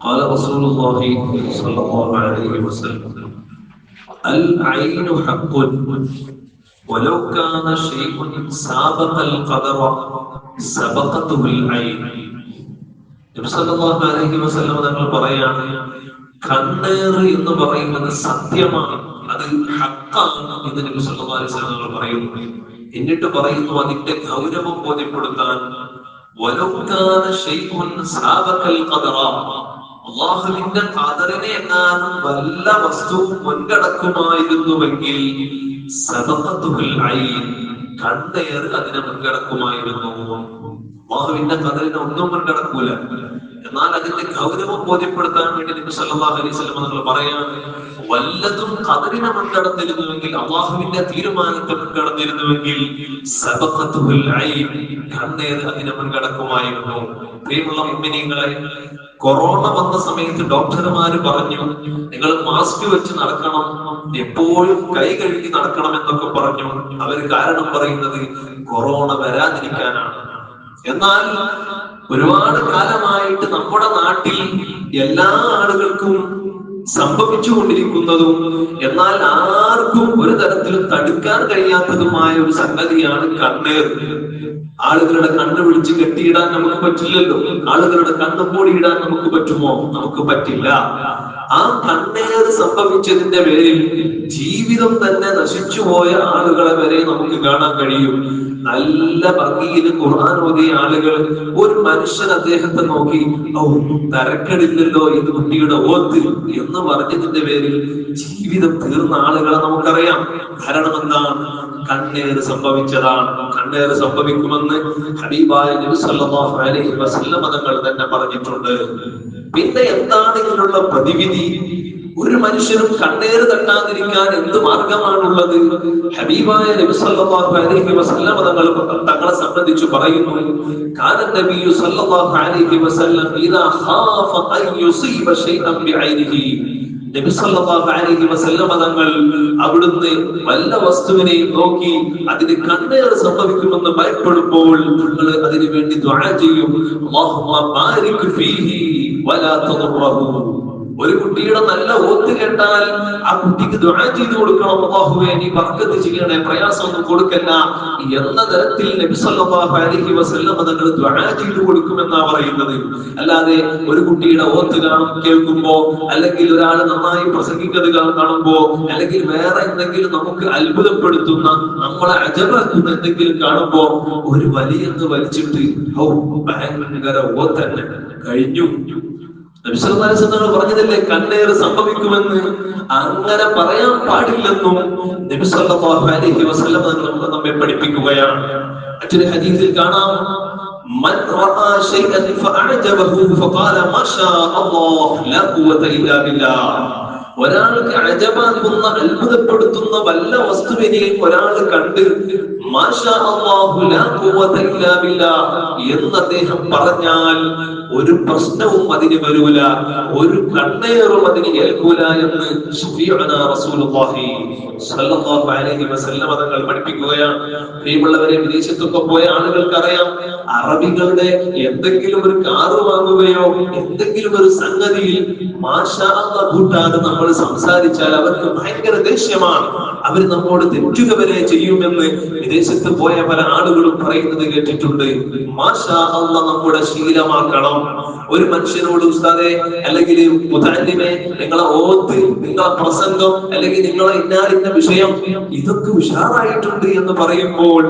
قال رسول الله صلى الله عليه وسلم العين حق ولو كان شيء سابق القدر سبقته العين നബി സല്ലല്ലാഹു അലൈഹി വസല്ലം തങ്ങൾ പറയാണ് കണ്ണേറ് എന്ന് പറയുന്നത് സത്യമാണ് അത് ഹക്കാണ് എന്ന് നബി സല്ലല്ലാഹു അലൈഹി വസല്ലം തങ്ങൾ പറയുന്നു എന്നിട്ട് പറയുന്നു അതിന്റെ ഗൗരവം ബോധ്യപ്പെടുത്താൻ അള്ളാഹുവിന്റെ ഖദറിനെ എങ്ങാനും വല്ല വസ്തുവും മുൻകടക്കുമായിരുന്നുവെങ്കിൽ കണ്ടേർ അതിനെ മുൻകടക്കുമായിരുന്നു അള്ളാഹുവിന്റെ ഖദറിനെ ഒന്നും മുൻകടക്കൂല എന്നാൽ അതിന്റെ ഗൗരവം ബോധ്യപ്പെടുത്താൻ വേണ്ടി നബി സല്ലാ അലൈഹി വസല്ലം നിങ്ങൾ പറയാൻ വല്ലതും ഖദറിനെ മുൻകടന്നിരുന്നുവെങ്കിൽ അള്ളാഹുവിന്റെ തീരുമാനത്തെ മുൻകടന്നിരുന്നുവെങ്കിൽ കണ്ണേറ് അതിനെ മുൻകടക്കുമായിരുന്നു പ്രിയമുള്ള മുഅ്മിനീങ്ങളെ കൊറോണ വന്ന സമയത്ത് ഡോക്ടർമാര് പറഞ്ഞു നിങ്ങൾ മാസ്ക് വെച്ച് നടക്കണം എപ്പോഴും കൈ കഴുകി നടക്കണം എന്നൊക്കെ പറഞ്ഞു. അവർ കാരണം പറയുന്നത് കൊറോണ വരാതിരിക്കാനാണ്. എന്നാൽ ഒരുപാട് കാലമായിട്ട് നമ്മുടെ നാട്ടിൽ എല്ലാ ആളുകൾക്കും സംഭവിച്ചുകൊണ്ടിരിക്കുന്നതും എന്നാൽ ആർക്കും ഒരു തരത്തിലും തടുക്കാൻ കഴിയാത്തതുമായ ഒരു സംഗതിയാണ് കണ്ണേർ. ആളുകളുടെ കണ്ണ് വിളിച്ച് കെട്ടിയിടാൻ നമുക്ക് പറ്റില്ലല്ലോ. ആളുകളുടെ കണ്ണ് മൂടിയിടാൻ നമുക്ക് പറ്റുമോ? നമുക്ക് പറ്റില്ല. ആ കണ്ണേർ സംഭവിച്ചതിന്റെ പേരിൽ ജീവിതം തന്നെ നശിച്ചു പോയ ആളുകളെ വരെ നമുക്ക് കാണാൻ കഴിയും. നല്ല ഭംഗിയിൽ ഖുർആൻ ഓതിയ ആളുകൾ ഒരു മനുഷ്യൻ അദ്ദേഹത്തെ നോക്കി ഓ തരക്കടില്ലല്ലോ ഇത് കുട്ടിയുടെ ഓത്ത് എന്ന് പറഞ്ഞതിന്റെ പേരിൽ ജീവിതം തീർന്ന ആളുകളെ നമുക്കറിയാം. കാരണം എന്താണ് കണ്ണേറ് സംഭവിച്ചതാണ്. കണ്ണേറ് സംഭവിക്കുമെന്ന് ഹബീബായ അലൈഹി തങ്ങൾ തന്നെ പറഞ്ഞിട്ടുണ്ട്. പിന്നെ എന്താണ് ഇതിനുള്ള പ്രതിവിധി? ഒരു മനുഷ്യനും കണ്ണേറ് തട്ടാതിരിക്കാൻ എന്ത് മാർഗമാണുള്ളത്? ഹബീബായ നബി സല്ലല്ലാഹു അലൈഹി വസല്ലം തങ്ങൾ തങ്ങളെ സംബന്ധിച്ച് പറയുന്നു കാന നബിയു സല്ലല്ലാഹു അലൈഹി വസല്ലം ഇദാ ഖാഫ അൻ യുസീബ ഷൈഅൻ ബിഐനിഹി നബി സല്ലല്ലാഹു അലൈഹി വസല്ലം തങ്ങൾ അവിടുന്ന് വല്ല വസ്തുവിനെ നോക്കി അതിന് കണ്ണേറ് സംഭവിക്കുമെന്ന് ഭയപ്പെടുമ്പോൾ നിങ്ങൾ അതിനു വേണ്ടി ദുആ ചെയ്യും. അല്ലാഹുമ്മ ബാരിക് ഫീഹി വലാ തദറഹു ഒരു കുട്ടിയുടെ നല്ല ഓത്ത് കേട്ടാൽ ആ കുട്ടിക്ക് ദുആ ചെയ്തു കൊടുക്കണം അല്ലാഹുവേ നീ ബർക്കത്ത് ചെയ്യണേ പ്രയാസമൊന്നും കൊടുക്കല്ല എന്ന തരത്തിൽ നബി സല്ലല്ലാഹു അലൈഹി വസല്ലം തങ്ങൾ ദുആ ചെയ്തു കൊടുക്കുമെന്നാ പറയുന്നത്. അല്ലാതെ ഒരു കുട്ടിയുടെ ഓത്ത് കാണും കേൾക്കുമ്പോ അല്ലെങ്കിൽ ഒരാൾ നന്നായി പ്രസംഗിക്കുന്നത് കാണുമ്പോ അല്ലെങ്കിൽ വേറെ എന്തെങ്കിലും നമുക്ക് അത്ഭുതപ്പെടുത്തുന്ന നമ്മളെ അജമാക്കുന്ന എന്തെങ്കിലും കാണുമ്പോ ഒരു വലിയെന്ന് വലിച്ചിട്ട് ഭയങ്കര ഓത്തന്നെ കഴിഞ്ഞു. നബിസ്വല്ലാസ്വങ്ങൾ പറഞ്ഞതില്ലേ കണ്ണേറ് സംഭവിക്കുമെന്ന് അങ്ങനെ പറയാൻ പാടില്ലെന്നും നബിസ്വല്ലാഹു അലൈഹി വസല്ലം നമുക്ക് നമ്മെ പഠിപ്പിക്കുകയാണ് മറ്റൊരു ഹദീസിൽ കാണാം من رأى شيئا فأعجبه فقال ما شاء الله لا قوة إلا بالله ഒരാൾക്ക് അജബാകുന്ന അത്ഭുതപ്പെടുത്തുന്ന വല്ല വസ്തുവിനെയും ഒരാൾ കണ്ട് മാഷാ അല്ലാഹു ലാ ഖുവത ഇല്ലാ ബില്ലാഹ് എന്ന് അദ്ദേഹം പറഞ്ഞാൽ ഒരു പ്രശ്നവും അതിന് വരൂല ഒരു കണ്ണേറും അതിന് ഏൽക്കൂല എന്ന് തങ്ങൾ പഠിപ്പിക്കുകയാണ്. പ്രിയമുള്ളവരെ വിദേശത്തൊക്കെ പോയ ആളുകൾക്ക് അറിയാം അറബികളുടെ എന്തെങ്കിലും ഒരു കാറ് വാങ്ങുകയോ എന്തെങ്കിലും ഒരു സംഗതിയിൽ കൂട്ടാതെ നമ്മൾ സംസാരിച്ചാൽ അവർക്ക് ഭയങ്കര ദേഷ്യമാണ്. അവർ നമ്മോട് തെറ്റുക വരെ ചെയ്യുമെന്ന് വിദേശത്ത് പോയ പല ആളുകളും പറയുന്നത് കേട്ടിട്ടുണ്ട്. മാഷാ അള്ള നമ്മുടെ ശീലമാക്കണം. ഒരു മനുഷ്യനോട് ഉസ്താദെ അല്ലെങ്കിൽ മുതാലിമെ നിങ്ങളെ ഓത്ത് നിങ്ങളെ പ്രസംഗം അല്ലെങ്കിൽ നിങ്ങളെ ഇന്നാലിന്ന വിഷയം ഇതൊക്കെ ഉഷാറായിട്ടുണ്ട് എന്ന് പറയുമ്പോൾ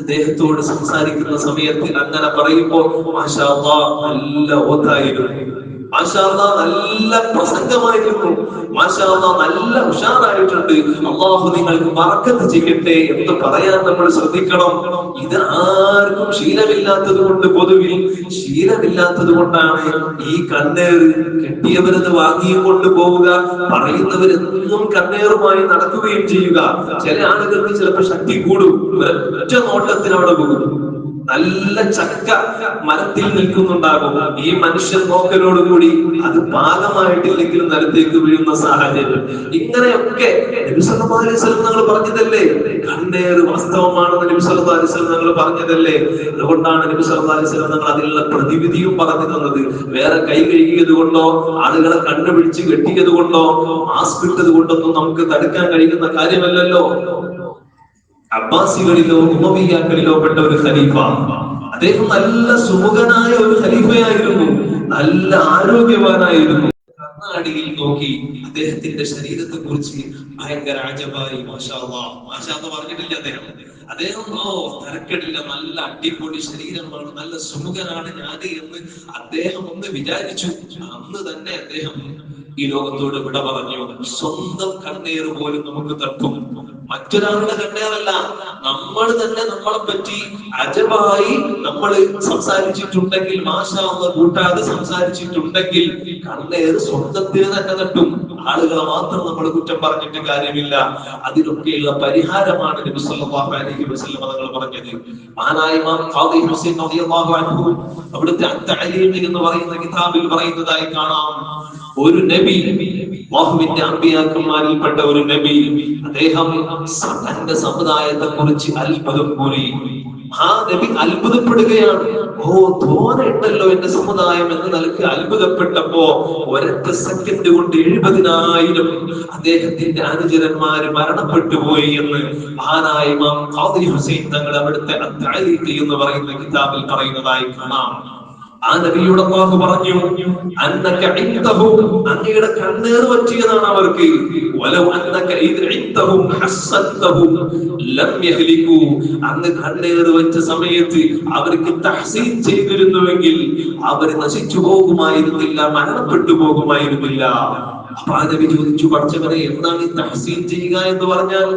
അദ്ദേഹത്തോട് സംസാരിക്കുന്ന സമയത്തിൽ അങ്ങനെ പറയുമ്പോൾ നല്ല ഓത്തായിരുന്നു മാഷാല്ല നല്ല പ്രസംഗമായിരുന്നു മാഷാള്ള നല്ല ഉഷാറായിട്ടുണ്ട്. അള്ളാഹു നിങ്ങൾക്ക് മറക്കത്ത് ചെയ്യട്ടെ എന്ന് പറയാൻ നമ്മൾ ശ്രദ്ധിക്കണം. ഇത് ആർക്കും ശീലമില്ലാത്തത് കൊണ്ട് പൊതുവിൽ ശീലമില്ലാത്തത് കൊണ്ടാണ് ഈ കണ്ണേറ് കെട്ടിയവരത് വാങ്ങിയും കൊണ്ട് പോവുക. പറയുന്നവരെന്നും കണ്ണേറുമായി നടക്കുകയും ചെയ്യുക. ചില ആളുകൾക്ക് ചിലപ്പോൾ ശക്തി കൂടും. ഒറ്റ നോട്ടത്തിൽ അവിടെ പോകും. നല്ല ചക്ക മരത്തിൽ നിൽക്കുന്നുണ്ടാകും. ഈ മനുഷ്യൻ നോക്കലോടുകൂടി അത് പാകമായിട്ടില്ലെങ്കിലും നിലത്തേക്ക് വീഴുന്ന സാഹചര്യം. ഇങ്ങനെയൊക്കെ നിങ്ങൾ പറഞ്ഞതല്ലേ? കണ്ണേറ് വാസ്തവമാണെന്ന് നബി സല്ലല്ലാഹു അലൈഹി വസല്ലം നിങ്ങൾ പറഞ്ഞതല്ലേ? അതുകൊണ്ടാണ് നബി സല്ലല്ലാഹു അലൈഹി വസല്ലം നിങ്ങൾ അതിലുള്ള പ്രതിവിധിയും പറഞ്ഞു തന്നത്. വേറെ കൈ കഴുകിയത് കൊണ്ടോ ആളുകളെ കണ്ണുപിടിച്ച് കെട്ടിയത് കൊണ്ടോ മാസ്ക് ഇട്ടത് കൊണ്ടൊന്നും നമുക്ക് തടുക്കാൻ കഴിയുന്ന കാര്യമല്ലല്ലോ. അബ്ബാസികളിലോ ഉമവിയാക്കളിലോ പെട്ട ഒരു ഖലീഫ. അദ്ദേഹം നല്ല സുമുഖനായ ഒരു ഖലീഫയായിരുന്നു. നല്ല ആരോഗ്യവാനായിരുന്നു. കർണാടിയിൽ നോക്കി അദ്ദേഹത്തിന്റെ ശരീരത്തെ കുറിച്ച് ഭയങ്കര അജബായി മാഷാന്ന് പറഞ്ഞിട്ടില്ല അദ്ദേഹം. അദ്ദേഹം ഓ തരക്കെടില്ല നല്ല അടിപൊളി ശരീരമാണ് നല്ല സുമുഖനാണ് ഞാൻ എന്ന് അദ്ദേഹം ഒന്ന് വിചാരിച്ചു. അന്ന് തന്നെ അദ്ദേഹം ഈ ലോകത്തോട് വിട പറഞ്ഞു സ്വന്തം കണ്ണീർ പോലും നമുക്ക് തട്ടും. മറ്റൊരാളുടെ കണ്ണേറല്ല നമ്മൾ തന്നെ നമ്മളെ പറ്റി അജവായി നമ്മൾ സംസാരിച്ചിട്ടുണ്ടെങ്കിൽ മാഷാവുന്ന കൂട്ടാതെ സംസാരിച്ചിട്ടുണ്ടെങ്കിൽ കണ്ണേർ സ്വന്തത്തിന് തന്നെ തട്ടും. ആളുകളെ മാത്രം നമ്മൾ കുറ്റം പറഞ്ഞിട്ട് കാര്യമില്ല. അതിനൊക്കെയുള്ള പരിഹാരമാണ് നബി സല്ലല്ലാഹു അലൈഹി വസല്ലം തങ്ങൾ പറഞ്ഞത്. ഇമാം ഖാദി ഹുസൈൻ റളിയല്ലാഹു അൻഹു അവിടുത്തെ അത്തഅലീം എന്ന് പറയുന്ന കിതാബിൽ പറയുന്നതായി കാണാം. ഒരു നബി വാഹുവിന്റെ അമ്പിയാക്കന്മാരിൽപ്പെട്ട ഒരു നബി അദ്ദേഹം തന്റെ സമുദായത്തെ കുറിച്ച് അത്ഭുതം കൂറി. ആ നബി അത്ഭുതപ്പെടുകയാണ്. ഓ തോന ഉണ്ടല്ലോ എന്റെ സമുദായം എന്ന് നിലയ്ക്ക് അത്ഭുതപ്പെട്ടപ്പോ ഒരൊറ്റ സെക്കൻഡ് കൊണ്ട് എഴുപതിനായിരം അദ്ദേഹത്തിന്റെ അനുചരന്മാര് മരണപ്പെട്ടു പോയി എന്ന് മഹാനായ ഇമാം ഹുസൈൻ തങ്ങൾ അവിടുത്തെ എന്ന് പറയുന്ന കിതാബിൽ പറയുന്നതായി കാണാം. ആ നബിയുടെ അള്ളാഹു പറഞ്ഞു അങ്ങയുടെ കണ്ണേർ പറ്റിയതാണ് അവർക്ക്. അങ്ങ് കണ്ണേർ വെച്ച സമയത്ത് അവർക്ക് തഹ്സീൻ ചെയ്തിരുന്നുവെങ്കിൽ അവർ നശിച്ചു പോകുമായിരുന്നില്ല മരണപ്പെട്ടു പോകുമായിരുന്നില്ല. അപ്പൊ ആ നബി ചോദിച്ചു പഠിച്ചവരെ എന്താണ് ഈ തഹസീൻ ചെയ്യുക എന്ന് പറഞ്ഞാൽ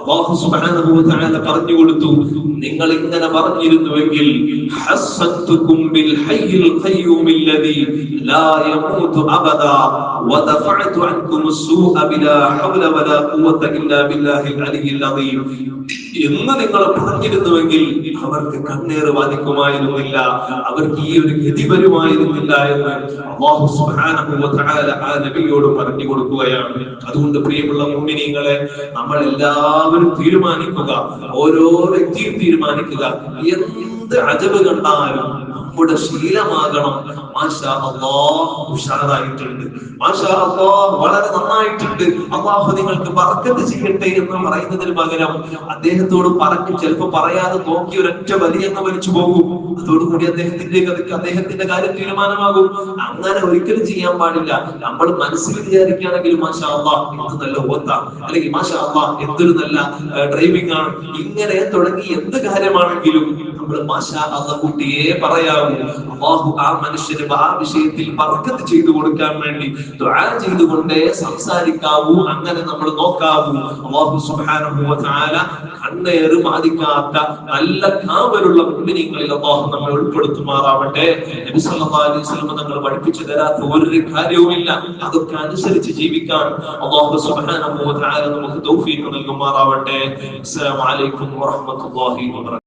അള്ളാഹു സുബ്ഹാനഹു വ തആല പറഞ്ഞു കൊടുത്തു നിങ്ങൾ ഇങ്ങനെ പറഞ്ഞിരുന്നുവെങ്കിൽ ഹസ്സത്തുകും ബിൽ ഹയ്യിൽ ഖയ്യൂം അല്ലദി ലാ യമൂതു അബദാ വദഫഅതു അൻകും السوء ബിലാ ഹൗല വലാ ഖുവത ഇല്ലാ ബില്ലാഹിൽ അലിയിൽ അദീം എന്ന് നിങ്ങൾ പറഞ്ഞിരുന്നുവെങ്കിൽ അവർക്ക് കണ്ണേറ് ബാധിക്കുമായിരുന്നില്ല. അവർക്ക് ഈ ഒരു ഗതി വരുമായിരുന്നില്ല എന്ന് അള്ളാഹു നബിയോട് പറഞ്ഞു കൊടുക്കുകയാണ്. അതുകൊണ്ട് പ്രിയമുള്ള മുഅ്മിനീങ്ങളെ നമ്മൾ എല്ലാവരും തീരുമാനിക്കുക ഓരോ വ്യക്തിയും തീരുമാനിക്കുക. എന്ത് അജബ് കണ്ടാലും നമ്മുടെ ശീലമാകണം. മാഷാ അല്ലാഹ് ഉഷാറായിട്ടുണ്ട്. മാഷാ അള്ളാഹ് വളരെ നന്നായിട്ടുണ്ട്. അള്ളാഹു നിങ്ങൾക്ക് പറക്കത്ത് ചെയ്യട്ടെ എന്ന് പറയുന്നതിന് പകരം അദ്ദേഹത്തോട് പറഞ്ഞു ചിലപ്പോ പറയാതെ നോക്കി ഒരൊറ്റ വലിയെന്ന് വലിച്ചു പോകും. അതോടുകൂടി അദ്ദേഹത്തിന്റെ കഥയ്ക്ക് അദ്ദേഹത്തിന്റെ കാര്യം തീരുമാനമാകും. അങ്ങനെ ഒരിക്കലും ചെയ്യാൻ പാടില്ല. നമ്മൾ മനസ്സിൽ വിചാരിക്കുകയാണെങ്കിൽ മാഷാ അള്ളാഹ് എന്ത് നല്ല ഓത്ത അല്ലെങ്കിൽ മാഷാ അള്ളാഹ് എന്തൊരു നല്ല ഡ്രൈവിംഗ് ആണ്. ഇങ്ങനെ തുടങ്ങി എന്ത് കാര്യമാണെങ്കിലും നമ്മൾ മാഷാ അള്ളാഹ് കുട്ടിയെ പറയാവൂ അള്ളാഹു ആ മനുഷ്യന് ആ വിഷയത്തിൽ വർക്കത്ത് ചെയ്തു കൊടുക്കാൻ വേണ്ടി ദുആ ചെയ്തുകൊണ്ടേ സംസാരിക്കാവൂ അങ്ങനെ നമ്മൾ നോക്കാവൂ. അള്ളാഹു സുബ്ഹാനഹു വ തആല കണ്ണേറ് ബാധിക്കാത്ത നല്ല കാവലുള്ള മുഅ്മിനീങ്ങളിൽ അള്ളാഹു നമ്മെ ഉൾപ്പെടുത്തുമാറാവട്ടെ. നബി സല്ലല്ലാഹു അലൈഹി വസല്ലം തങ്ങൾ പഠിപ്പിച്ചു തരാത്ത ഒരു കാര്യവുമില്ല. അതൊക്കെ അനുസരിച്ച് ജീവിക്കാൻ അള്ളാഹു സുബ്ഹാനഹു വ തആല നമുക്ക് തൗഫീഖ് നൽകുമാറാവട്ടെ. അസ്സലാമു അലൈക്കും വറഹ്മത്തുള്ളാഹി വബറകാതുഹു.